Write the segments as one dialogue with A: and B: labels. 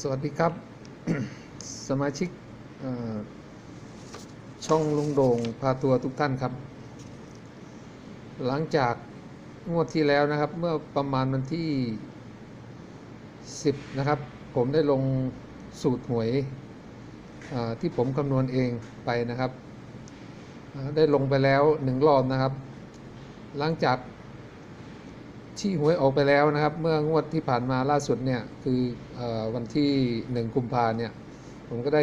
A: สวัสดีครับ สมาชิกช่องลุงโด่งพาตัวทุกท่านครับ หลังจากงวดที่แล้วนะครับ เมื่อประมาณวันที่ 10 นะครับ ผมได้ลงสูตรหวยที่ผมคำนวณเองไปนะครับ ได้ลงไปแล้วหนึ่งรอบนะครับ หลังจาก ที่หวยออกไปแล้วนะครับ เมื่องวดที่ผ่านมาล่าสุดเนี่ยคืออวันที่หนึ่งกุมภาเนี่ยผมก็ได้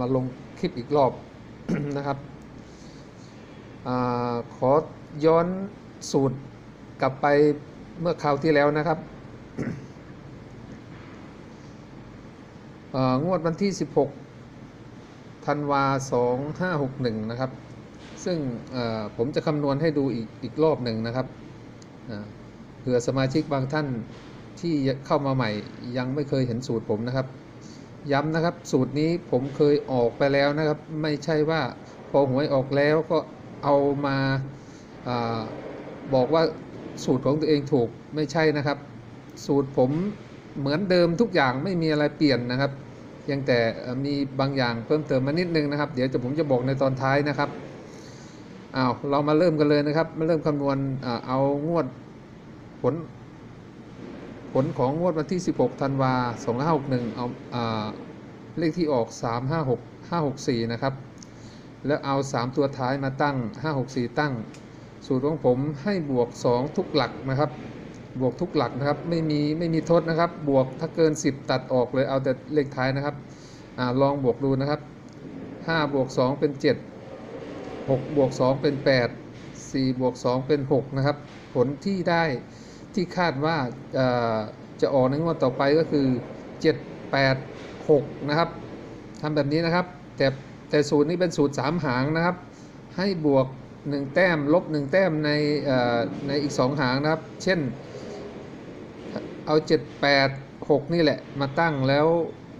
A: มาลงคลิปอีกรอบนะครับอขอย้อนสูตรกลับไปเมื่อคราวที่แล้วนะครับงวดวันที่ 16ธันวา2561 นะครับ ซึ่งผมจะคำนวณให้ดูอีกอีกรอบหนึ่งนะครับ เผื่อสมาชิกบางท่านที่เข้ามาใหม่ยังไม่เคยเห็นสูตรผมนะครับ ย้ำนะครับสูตรนี้ผมเคยออกไปแล้วนะครับ ไม่ใช่ว่าพอหวยออกแล้วก็เอามาอาบอกว่าสูตรของตัวเองถูกไม่ใช่นะครับ สูตรผมเหมือนเดิมทุกอย่างไม่มีอะไรเปลี่ยนนะครับเพียงแต่มีบางอย่างเพิ่มเติมมานิดนึงนะครับ เดี๋ยวจะผมจะบอกในตอนท้ายนะครับอ้าวเรามาเริ่มกันเลยนะครับ มาเริ่มคำนวณเอางวด ผล ผลของงวดวันที่ 16ธันวา2561เอาอาเลขที่ออก 356 564 นะครับ แล้วเอา 3 ตัวท้ายมาตั้ง 564 ตั้ง สูตรของผมให้บวก 2 ทุกหลักนะครับ บวกทุกหลักนะครับ ไม่มีไม่มีทดนะครับ บวกถ้าเกิน 10 ตัดออกเลยเอาแต่เลขท้ายนะครับอลองบวกดูนะครับ 5 บวก 2 เป็น 7 6 บวก 2 เป็น 8 4 บวก 2 เป็น 6 นะครับ ผลที่ได้ ที่คาดว่าจะออกในงวดต่อไปก็คือ 7 8 6 นะครับทำแบบนี้นะครับ แต่แต่สูตรนี้เป็นสูตร 3 หางนะครับ ให้บวก 1 แต้มลบ 1 แต้มในในอีก 2 หางนะครับ เช่น เอา 7 8 6 นี่แหละมาตั้งแล้ว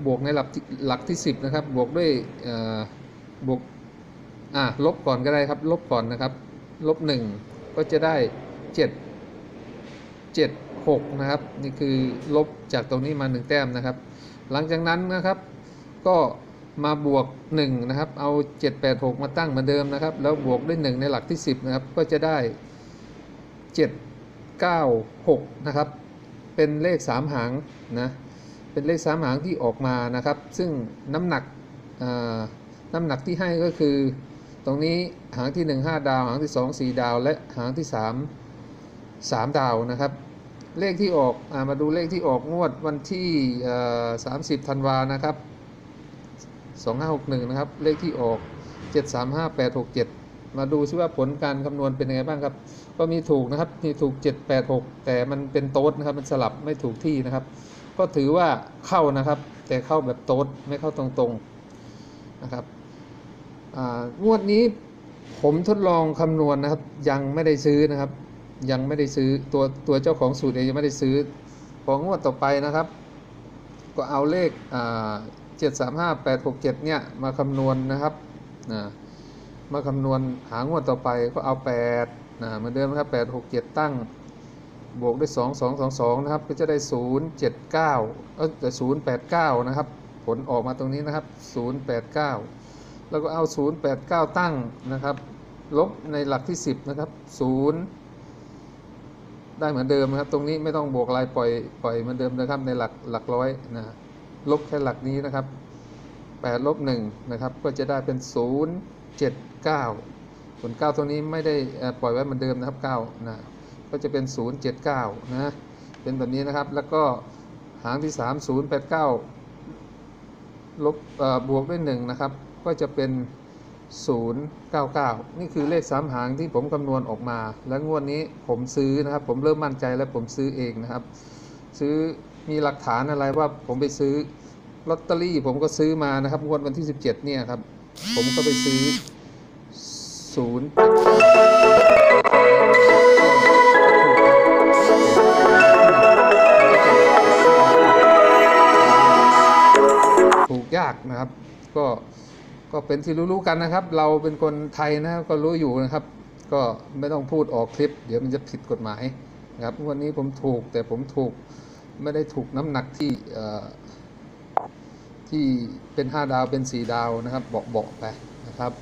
A: บวกในหลักหลักที่ 10 นะครับ บวกด้วยบวกอะลบก่อนก็ได้ครับ ลบก่อนนะครับ ลบ 1 ก็จะได้ 7 7 6 นะครับ นี่คือลบจากตรงนี้มา 1 แต้มนะครับ หลังจากนั้นนะครับ ก็มาบวก 1 นะครับ เอา 7 8 6 มาตั้งเหมือนเดิมนะครับ แล้วบวกด้วย 1 ในหลักที่ 10 นะครับ ก็จะได้ 7 9 6 นะครับ เป็นเลข 3 หางนะ เป็นเลข 3 หางที่ออกมานะครับ ซึ่งน้ำหนักน้ำหนักที่ให้ก็คือ ตรงนี้หางที่ 1 5 ดาว หางที่ 2 4 ดาว และหางที่ 3 3 ดาวนะครับ เลขที่ออกอามาดูเลขที่ออกงวดวันที่30ธันวานะครับ 2561 นะครับ เลขที่ออก 735867 มาดูซิว่าผลการคำนวณเป็นยังไงบ้างครับ ก็มีถูกนะครับมีถูก 786 แต่มันเป็นโต๊ดนะครับ มันสลับไม่ถูกที่นะครับ ก็ถือว่าเข้านะครับ แต่เข้าแบบโต๊ดไม่เข้าตรงๆนะครับงวดนี้ผมทดลองคำนวณนะครับ ยังไม่ได้ซื้อนะครับ ยังไม่ได้ซื้อตัวตัวเจ้าของสูตรเองยังไม่ได้ซื้อพองวดต่อไปนะครับ ก็เอาเลขอ่าเจ็ดสามห้าแปดหกเจ็ดเนี่ยมาคำนวณนะครับนะมาคำนวณหางวดต่อไปก็เอาแปดนะเหมือนเดิมนะครับแปดหกเจ็ดตั้งบวกด้วยสองสองสองสองนะครับ ก็จะได้ศูนย์เจ็ดเก้าเออแต่ศูนย์แปดเก้านะครับ ผลออกมาตรงนี้นะครับศูนย์แปดเก้าแล้วก็เอา089ตั้งนะครับ ลบในหลักที่10นะครับ0 ได้เหมือนเดิมนะครับ ตรงนี้ไม่ต้องบวกอะไรปล่อยปล่อยเหมือนเดิมนะครับในหลักหลักร้อยนะลบแค่หลักนี้นะครับ8ลบ1นะครับก็จะได้เป็น 0 7 9ส่วน9ตรงนี้ไม่ได้ปล่อยไว้เหมือนเดิมนะครับ9นะก็จะเป็น 0 7 9นะเป็นแบบนี้นะครับแล้วก็หางที่ 3 0 8 9ลบเอ่อบวกด้วย1นะครับก็จะเป็น 099 นี่คือเลข3หางที่ผมคำนวณออกมา แล้วงวดนี้ผมซื้อนะครับ ผมเริ่มมั่นใจแล้วผมซื้อเองนะครับ ซื้อมีหลักฐานอะไรว่าผมไปซื้อลอตเตอรี่ผมก็ซื้อมานะครับงวดวันที่ 17 เนี่ยครับ ผมก็ไปซื้อ0ถูกยากนะครับ ก็ ก็เป็นที่รู้ๆกันนะครับ เราเป็นคนไทยนะก็รู้อยู่นะครับ ก็ไม่ต้องพูดออกคลิป เดี๋ยวมันจะผิดกฎหมายนะครับ วันนี้ผมถูกแต่ผมถูกไม่ได้ถูกน้ำหนักที่ที่เป็นห้าดาวเป็นสี่ดาวนะครับเบาๆไปนะครับ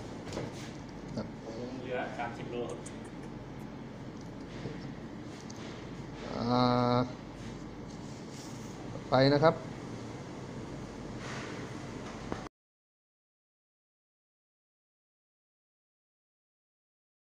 B: เหลือ30โล
A: ไปนะครับ